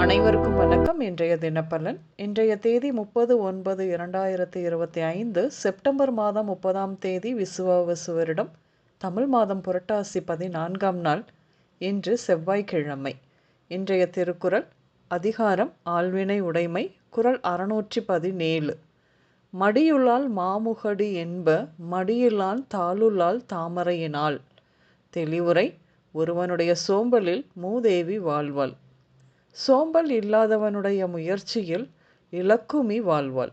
அனைவருக்கும் வணக்கம். இன்றைய தினப்பலன். இன்றைய தேதி முப்பது ஒன்பது இரண்டாயிரத்தி இருபத்தி ஐந்து செப்டம்பர் மாதம் முப்பதாம் தேதி விசுவாவசுவரிடம் தமிழ் மாதம் புரட்டாசி பதினான்காம் நாள் இன்று செவ்வாய்க்கிழமை. இன்றைய திருக்குறள் அதிகாரம் ஆழ்வினை உடைமை குறள் அறுநூற்றி பதினேழு. மடியுளால் மாமுகடி என்ப மடியிலான் தாளுலால் தாமரையினால் தெளிவுரை ஒருவனுடைய சோம்பலில் மூதேவி வாழ்வாள். சோம்பல் இல்லாதவனுடைய முயற்சியில் இலக்குமி வாழ்வாள்.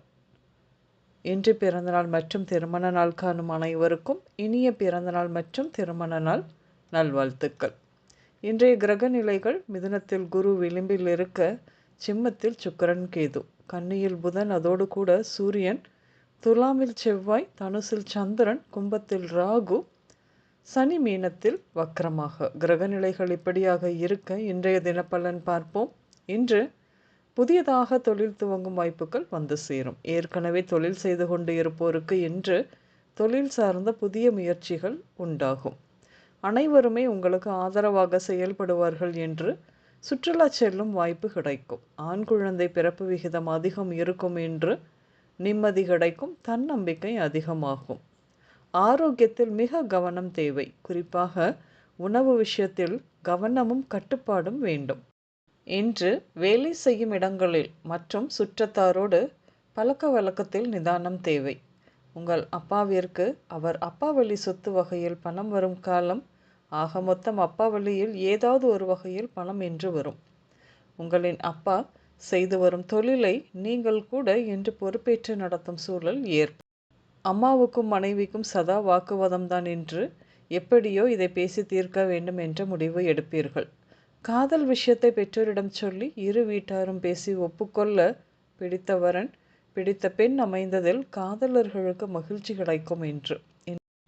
இன்று பிறந்தநாள் மற்றும் திருமண நாள் காணும் அனைவருக்கும் இனிய பிறந்தநாள் மற்றும் திருமண நாள் நல்வாழ்த்துக்கள். இன்றைய கிரக நிலைகள் மிதுனத்தில் குரு விளிம்பில் இருக்க சிம்மத்தில் சுக்கரன் கேது. கன்னியில் புதன் அதோடு கூட சூரியன். துலாமில் செவ்வாய் தனுசில் சந்திரன் கும்பத்தில் ராகு. சனி மீனத்தில் வக்கரமாக. கிரகநிலைகள் இப்படியாக இருக்க இன்றைய தினப்பலன் பார்ப்போம். இன்று புதியதாக தொழில் துவங்கும் வாய்ப்புகள் வந்து சேரும். ஏற்கனவே தொழில் செய்து கொண்டு இருப்போருக்கு இன்று தொழில் சார்ந்த புதிய முயற்சிகள் உண்டாகும். அனைவருமே உங்களுக்கு ஆதரவாக செயல்படுவார்கள் என்று சுற்றுலா செல்லும் வாய்ப்பு கிடைக்கும். ஆண் குழந்தை பிறப்பு விகிதம் அதிகம் இருக்கும் என்று நிம்மதி கிடைக்கும். தன்னம்பிக்கை அதிகமாகும். ஆரோக்கியத்தில் மிக கவனம் தேவை. குறிப்பாக உணவு விஷயத்தில் கவனமும் கட்டுப்பாடும் வேண்டும். இன்று வேலை செய்யும் இடங்களில் மற்றும் சுற்றத்தாரோடு பழக்க வழக்கத்தில் நிதானம் தேவை. உங்கள் அப்பாவிற்கு அவர் அப்பா வழி சொத்து வகையில் பணம் வரும் காலம் ஆக மொத்தம் அப்பா வழியில் ஏதாவது ஒரு வகையில் பணம் என்று வரும். உங்களின் அப்பா செய்து வரும் தொழிலை நீங்கள் கூட என்று பொறுப்பேற்று நடத்தும் சூழல் ஏற்படும். அம்மாவுக்கும் மனைவிக்கும் சதா வாக்குவாதம் தான் என்று எப்படியோ இதை பேசி தீர்க்க வேண்டும் என்ற முடிவு எடுப்பீர்கள். காதல் விஷயத்தை பெற்றோரிடம் சொல்லி இரு வீட்டாரும் பேசி ஒப்புக்கொள்ள பிடித்த வரன் பிடித்த பெண் அமைந்ததில் காதலர்களுக்கு மகிழ்ச்சி கிடைக்கும் என்று.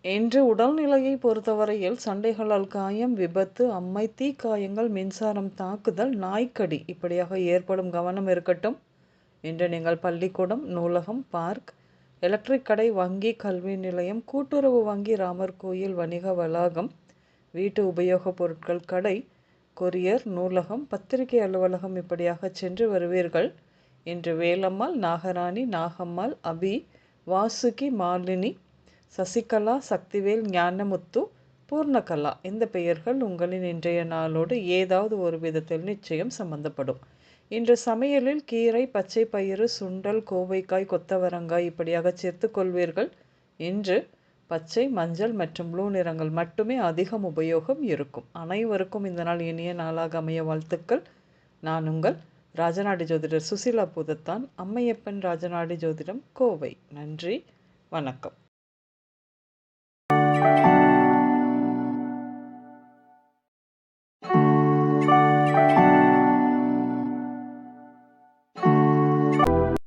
என்று உடல்நிலையை பொறுத்தவரையில் சண்டைகளால் காயம் விபத்து அம்மை தீக்காயங்கள் மின்சாரம் தாக்குதல் நாய்க்கடி இப்படியாக ஏற்படும் கவனம் இருக்கட்டும். என்று நீங்கள் பள்ளிக்கூடம் நூலகம் பார்க் எலக்ட்ரிக் கடை வங்கி கல்வி நிலையம் கூட்டுறவு வங்கி ராமர் கோயில் வணிக வளாகம் வீட்டு உபயோகப் பொருட்கள் கடை கொரியர் நூலகம் பத்திரிகை அலுவலகம் இப்படியாக சென்று வருவீர்கள். இன்று வேலம்மாள் நாகராணி நாகம்மாள் அபி வாசுகி மாலினி சசிகலா சக்திவேல் ஞானமுத்து பூர்ணகலா. இந்த பெயர்கள் உங்களின் இன்றைய நாளோடு ஏதாவது ஒரு விதத்தில் நிச்சயம் சம்பந்தப்படும். இன்று சமையலில் கீரை பச்சை பயிறு சுண்டல் கோவைக்காய் கொத்தவரங்காய் இப்படியாக சேர்த்து கொள்வீர்கள். இன்று பச்சை மஞ்சள் மற்றும் ப்ளூ நிறங்கள் மட்டுமே அதிகம் உபயோகம் இருக்கும். அனைவருக்கும் இந்த நாள் இனிய நாளாக அமைய வாழ்த்துக்கள். நான் உங்கள் ராஜநாடி ஜோதிடர் சுசிலா பூதத்தான். அம்மையப்பன் ராஜநாடி ஜோதிடம் கோவை. நன்றி. வணக்கம்.